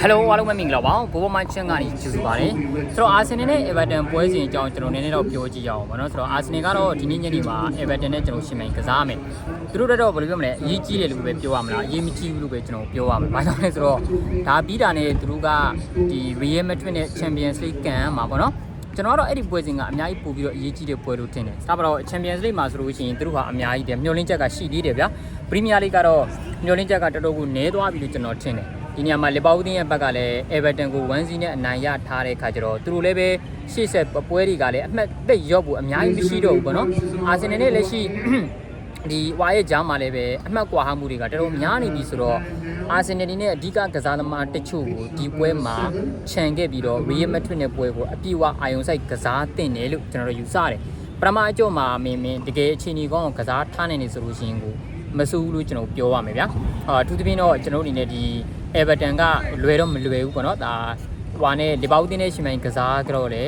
ဟယ်လိုအားလုံးပဲမင်္ဂလာပါဘိုးဘမချင်းကနေကြိုဆိုပါရစေဆိုတော့အာဆင်နယ်နဲ့အေဗာတန်ပွဲစဉ်အကြောင်းကျွန်တော်နည်းနည်းတော့ပြောကြည့်ရအောင်ပါနော်ဆိုတော့အာဆင်နယ်ကတော့ဒီနေ့ညနေမှာအေဗာတန်နဲ့ကျွန်တော်ရှင်မိုင်ကစားမယ်သူတို့တော့ဘယ်လိုပြောမလဲအရေးကြီးတယ်လို့ပဲပြောရမလားအရေးမကြီးဘူးလို့ပဲကျွန်တော်ပြောရမယ်ဘာကြောင့်လဲဆိုတော့ဒါပြီးတာနဲ့သူတို့ကဒီ Real Madrid နဲ့ Champions League ကန်မှာပေါ့နော်ကျွန်တော်ကတော့အဲ့ဒီပွဲစဉ်ကအများကြီးပို့ပြီးတော့အရေးကြီးတဲ့ပွဲလို့ထင်တယ်။ဒါပေမဲ့ Champions League မှာဆိုလို့ရှိရင်သူတို့ကအများကြီးတယ်မျှော်လင့်ချက်ကရှိသေးတယ်ဗျာ။ Premier League ကတော့မျှော်လင့်ချက်ကတော်တော်ကိုနည်းသွားပြီလို့ကျွန်တော်ထင်တယ်။ ဒီနေရာမှာလီဗာပူးတင်းရဲ့ဘက်ကလည်း Everton ကို1-0နဲ့အနိုင်ရထားတဲ့ခါကျတော့သူတို့လည်းပဲရှေ့ဆက်ပွဲတွေကလည်းအမှတ်သက်ရော့ဖို့အများကြီးမရှိတော့ဘူးပေါ့နော်။အာဆင်နယ်နဲ့လက်ရှိဒီဝါရဲ့ဂျားမှာလည်းပဲအမှတ်ကွာဟမှုတွေကတော်တော်များနေပြီဆိုတော့အာဆင်နယ်နဲ့အဓိကကစားသမားတချို့ကိုဒီပွဲမှာခြံခဲ့ပြီးတော့ Real Madrid နဲ့ပွဲကိုအပြည့်အဝအာယုံစိုက်ကစားတင်တယ်လို့ကျွန်တော်တို့ယူဆတယ်ပထမအကျော့မှာမင်းမင်းတကယ်အခြေအနေကောင်းအောင်ကစားထားနိုင်နေဆိုလို့ရှိရင်ကို မဆိုးဘူးလို့ကျွန်တော်ပြောရမယ်ဗျာအာအထူးသဖြင့်တော့ကျွန်တော်တို့အနေနဲ့ဒီ Everton ကလွယ်တော့မလွယ်ဘူးပေါ့နော်ဒါဟွာနဲ့လီဗာပူးတင်းနဲ့ရှင်မိုင်ကစားကြတော့လေ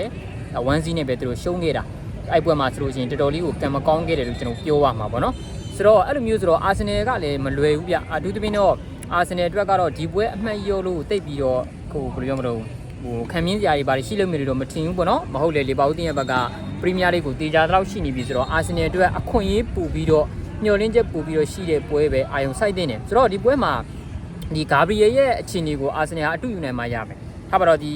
1 0နဲ့ပဲသူတို့ရှုံးခဲ့တာအဲ့ပွဲမှာဆိုလို့ရှိရင်တော်တော်လေးကိုကံမကောင်းခဲ့တယ်လို့ကျွန်တော်ပြောရမှာပေါ့နော်ဆိုတော့အဲ့လိုမျိုးဆိုတော့အာဆင်နယ်ကလည်းမလွယ်ဘူးဗျအထူးသဖြင့်တော့အာဆင်နယ်အတွက်ကတော့ဒီပွဲအမှတ်ရောလို့တိတ်ပြီးတော့ဟိုဘယ်လိုပြောမလို့ဟိုခံမြင်းစရာတွေဘာတွေရှိလို့မလို့တော့မထင်ဘူးပေါ့နော်မဟုတ်လေလေပါဦးတင်ရဲ့ဘက်ကပရီးမီးယားလိဂ်ကိုတေချာတော့ရှိနေပြီဆိုတော့အာဆင်နယ်အတွက်အခွင့်အရေးပူပြီးတော့ မျှော်လင့်ချက်ပူပြီးတော့ရှိတဲ့ပွဲပဲအာယုံစိုက်တင်တယ်ဆိုတော့ဒီပွဲမှာဒီဂါဘရီယယ်ရဲ့အခြေအနေကိုအာဆင်နယ်ကအတူယူနိုင်မှရမယ်ထားပါတော့ဒီ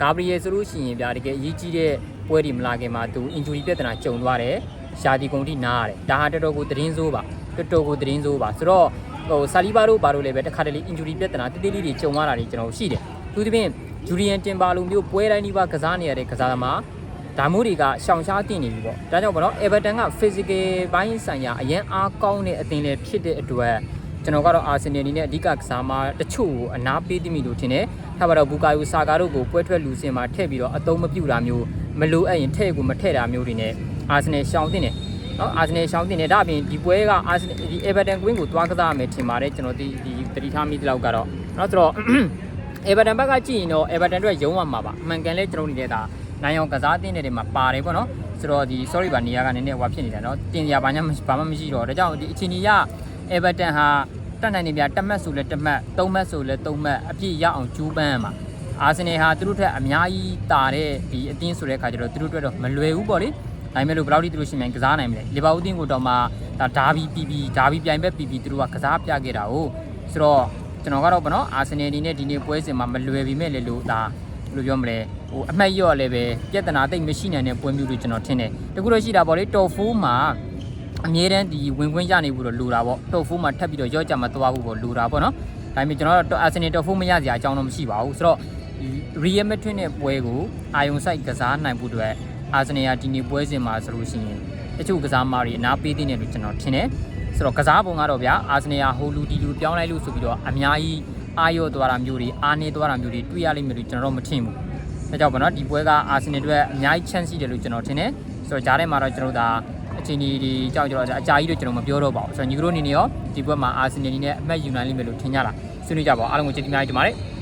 ဂါဘရီယယ်ဆိုလို့ရှိရင်ဗျာတကယ်အရေးကြီးတဲ့ပွဲဒီမလာခင်မှာသူ injury ပြဿနာကြုံသွားတယ်ရှာဒီကုန်တိနားရတယ်ဒါဟာတော်တော်ကိုသတင်းဆိုးပါတော်တော်ကိုသတင်းဆိုးပါဆိုတော့ဟိုဆာလီဘာတို့ဘာတို့လည်းပဲတခါတလေ injury ပြဿနာတိတိလေးတွေကြုံရတာတွေကျွန်တော်ရှိတယ်သူသဖြင့်ဂျူရီယန်တင်ပါလိုမျိုးပွဲတိုင်းဒီပါကစားနေရတဲ့ကစားသမား ဒါမျိုးတွေကရှောင်ရှားတင်နေပြီပေါ့ဒါကြောင့်ပေါ့နော် Everton က physical ဘိုင်းဆိုင်ရာအရင်အားကောင်းတဲ့အသင်းလေးဖြစ်တဲ့အတွက်ကျွန်တော်ကတော့အာဆင်နယ်အနေနဲ့အဓိကကစားမတချို့ကိုအနာပေးသိမိလို့ထင်တယ်။ထားပါတော့ဘူကာယိုဆာကာတို့ကိုပွဲထွက်လူစင်မှာထည့်ပြီးတော့အသုံးမပြုတာမျိုးမလိုအပ်ရင်ထည့်ကိုမထည့်တာမျိုးတွေနဲ့အာဆင်နယ်ရှောင်တင်တယ်။နော်အာဆင်နယ်ရှောင်တင်တယ်ဒါအပြင်ဒီပွဲကအာဆင်နယ်ဒီ Everton Queen ကိုတွားကစားရမယ်ထင်ပါတယ်ကျွန်တော်ဒီဒီတတိထားမိသလောက်ကတော့နော်ဆိုတော့ Everton ဘက်ကကြည့်ရင်တော့ Everton အတွက်ရုံးရမှာပါ။အမှန်ကန်လဲကျွန်တော်နေတဲ့ဒါ နိုင်အောင်ကစားတင်တဲ့တွေမှာပါတယ်ပေါ့နော်။ဆိုတော့ဒီ sorry ပါနေရာကနည်းနည်းဟိုဖြစ်နေတာနော်။တင်ရပါညာဘာမှမရှိတော့ဒါကြောင့်ဒီအချိန်ကြီးရ Everton ဟာတက်နိုင်နေပြတက်မှတ်ဆိုလဲတက်မှတ်သုံးမှတ်ဆိုလဲသုံးမှတ်အပြည့်ရအောင်ကြိုးပမ်းရမှာအာဆင်နယ်ဟာသူတို့ထက်အများကြီးတာတဲ့ဒီအတင်းဆိုတဲ့ခါကျတော့သူတို့အတွက်တော့မလွယ်ဘူးပေါ့လေဒါပေမဲ့လို့ဘယ်လောက်ထိသူတို့ရှင်မြန်ကစားနိုင်မလဲလီဗာပူးတင်းကိုတော့မှဒါဒါဘီပီပီဒါဘီပြိုင်ဘက်ပီပီသူတို့ကကစားပြခဲ့တာ哦ဆိုတော့ကျွန်တော်ကတော့ဗောနော်အာဆင်နယ်ဒီနဲ့ဒီနေ့ပွဲစဉ်မှာမလွယ်ပြီမဲ့လေလို့ဒါဘယ်လိုပြောမလဲ ဟိုအမှတ်ရော့လည်းပဲပြဿနာတိတ်မရှိနိုင်တဲ့ပွဲမျိုးလို့ကျွန်တော်ထင်တယ်တကူတော့ရှိတာဗောလေတော်4မှာအမြဲတမ်းဒီဝင်ခွင့်ရနေဘူးတော့လိုတာပေါ့တော့ဖိုးမှာထပ်ပြီးတော့ရော့ကြမှာသွားဖို့ပေါ့လိုတာပေါ့နော်ဒါပေမဲ့ကျွန်တော်တို့အာဆင်နယ်တော့ဖိုးမရစရာအကြောင်းတော့မရှိပါဘူးဆိုတော့ Real Madrid နဲ့ပွဲကိုအာယုံဆိုင်ကစားနိုင်ဖို့အတွက်အာဆင်နယ်ကဒီနေ့ပွဲစဉ်မှာဆိုလို့ရှိရင်တချို့ကစားမားတွေအနာပေးသေးတယ်လို့ကျွန်တော်ထင်တယ်ဆိုတော့ကစားပုံကတော့ဗျာအာဆင်နယ်ကဟိုလူဒီလူပြောင်းလိုက်လို့ဆိုပြီးတော့အများကြီးအာရော့သွားတာမျိုးတွေအာနေသွားတာမျိုးတွေတွေ့ရလိမ့်မယ်လို့ကျွန်တော်တော့မထင်ဘူး ဒါကြောင့်ပေါ့နော်ဒီပွဲကအာဆင်နယ်အတွက်အများကြီး chance ရှိတယ်လို့ကျွန်တော်ထင်တယ်ဆိုတော့ဂျားထဲမှာတော့ကျွန်တော်တို့ဒါအချိန်ကြီးဒီကြောက်ကြတော့အကြာကြီးတော့ကျွန်တော်မပြောတော့ပါဘူးဆိုတော့ညီကတို့အနေနဲ့ရောဒီဘက်မှာအာဆင်နယ်အနေနဲ့အမှတ်ယူနိုင်လိမ့်မယ်လို့ထင်ကြလားဆွေးနွေးကြပါဦးအားလုံးကိုကျေးဇူးများကြီးတင်ပါတယ်